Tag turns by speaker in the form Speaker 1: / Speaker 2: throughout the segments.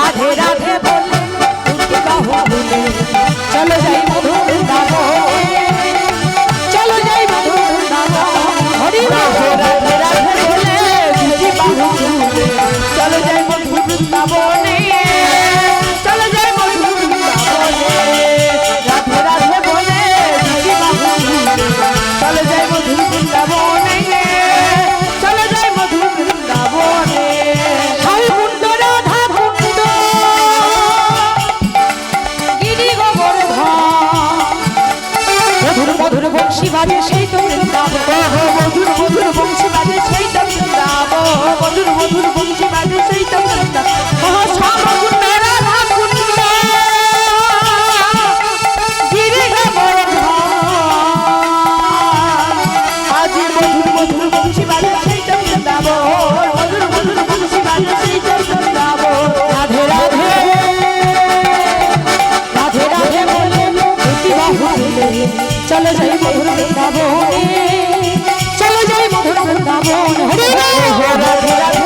Speaker 1: রাধে রাধে চলো যাই চলো যাই হরি রাধে রাধে চলো যাই মধু বৃন্দাবনে মধুর বংশী বাজে সেই তো মধুর মধুর বংশী বাজে সেই তো মধুর মধুর বংশী বাজে সেই তো আজ মধুর মধুর বংশী চলো যাই মধুর বৃন্দাবনে চলো যাই মধুর বৃন্দাবন। হরে রাধে রাধে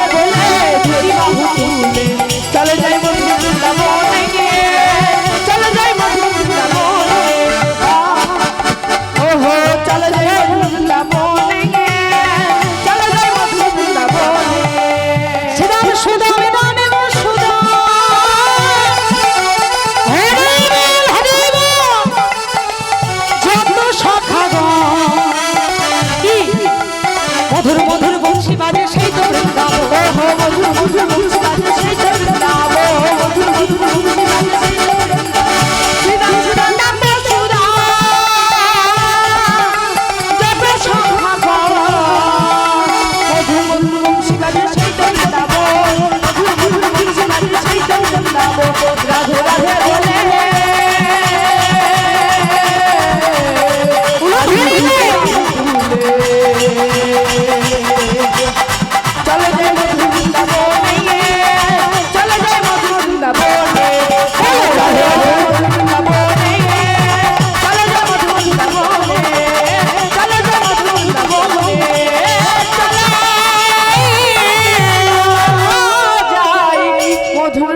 Speaker 1: ¡Vamos!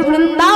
Speaker 1: 滚蛋！